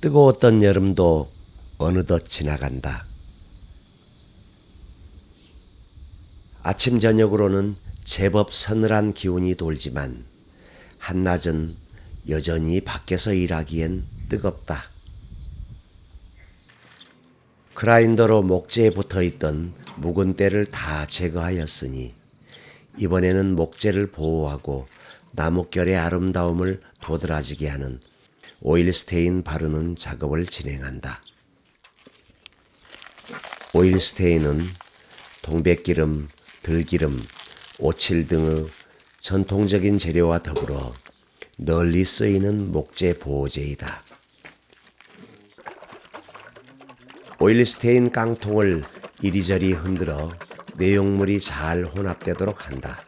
뜨거웠던 여름도 어느덧 지나간다. 아침 저녁으로는 제법 서늘한 기운이 돌지만 한낮은 여전히 밖에서 일하기엔 뜨겁다. 그라인더로 목재에 붙어 있던 묵은 때를 다 제거하였으니 이번에는 목재를 보호하고 나뭇결의 아름다움을 도드라지게 하는 오일 스테인 바르는 작업을 진행한다. 오일 스테인은 동백기름, 들기름, 오칠 등의 전통적인 재료와 더불어 널리 쓰이는 목재 보호제이다. 오일 스테인 깡통을 이리저리 흔들어 내용물이 잘 혼합되도록 한다.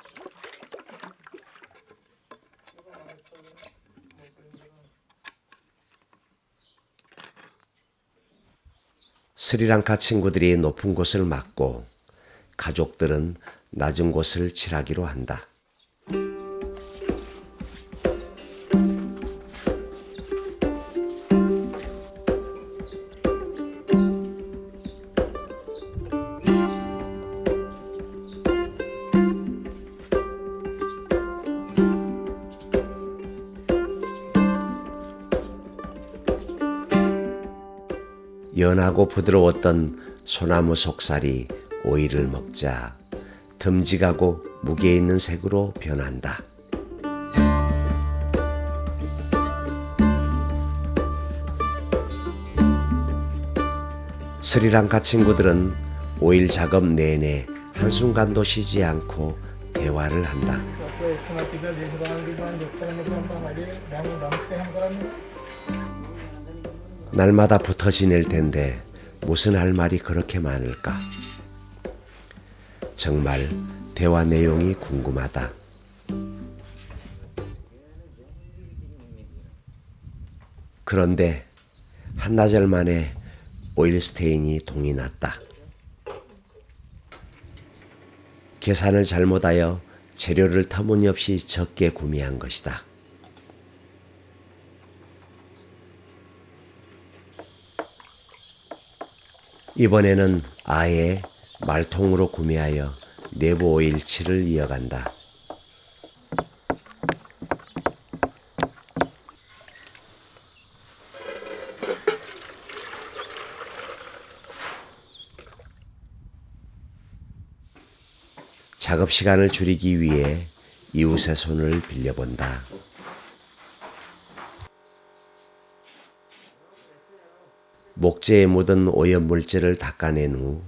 스리랑카 친구들이 높은 곳을 맡고 가족들은 낮은 곳을 칠하기로 한다. 연하고 부드러웠던 소나무 속살이 오이를 먹자 듬직하고 무게 있는 색으로 변한다. 스리랑카 친구들은 오일 작업 내내 한순간도 쉬지 않고 대화를 한다. 날마다 붙어 지낼 텐데 무슨 할 말이 그렇게 많을까? 정말 대화 내용이 궁금하다. 그런데 한나절 만에 오일스테인이 동이 났다. 계산을 잘못하여 재료를 터무니없이 적게 구매한 것이다. 이번에는 아예 말통으로 구매하여 내부 오일칠을 이어간다. 작업 시간을 줄이기 위해 이웃의 손을 빌려본다. 목재에 묻은 오염 물질을 닦아낸 후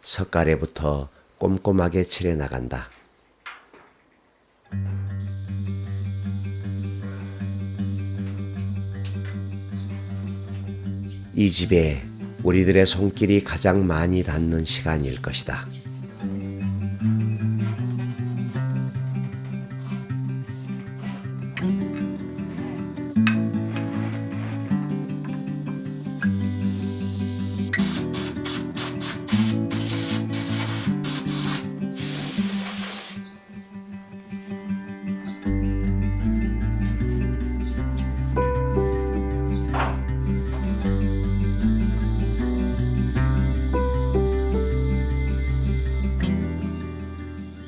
석가래부터 꼼꼼하게 칠해 나간다. 이 집에 우리들의 손길이 가장 많이 닿는 시간일 것이다.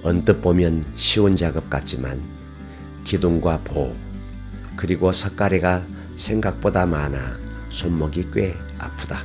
언뜻 보면 쉬운 작업 같지만 기둥과 보 그리고 석가래가 생각보다 많아 손목이 꽤 아프다.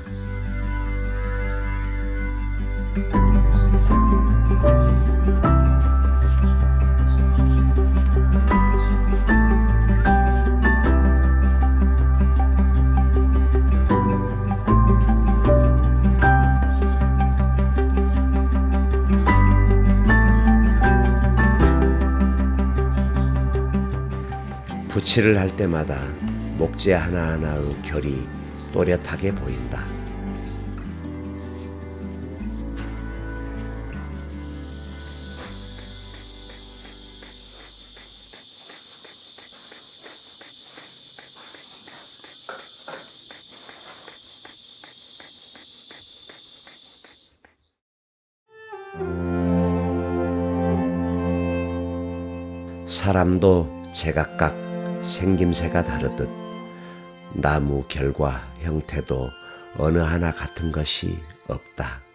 부치를 할 때마다 목재 하나하나의 결이 또렷하게 보인다. 사람도 제각각 생김새가 다르듯 나무 결과 형태도 어느 하나 같은 것이 없다.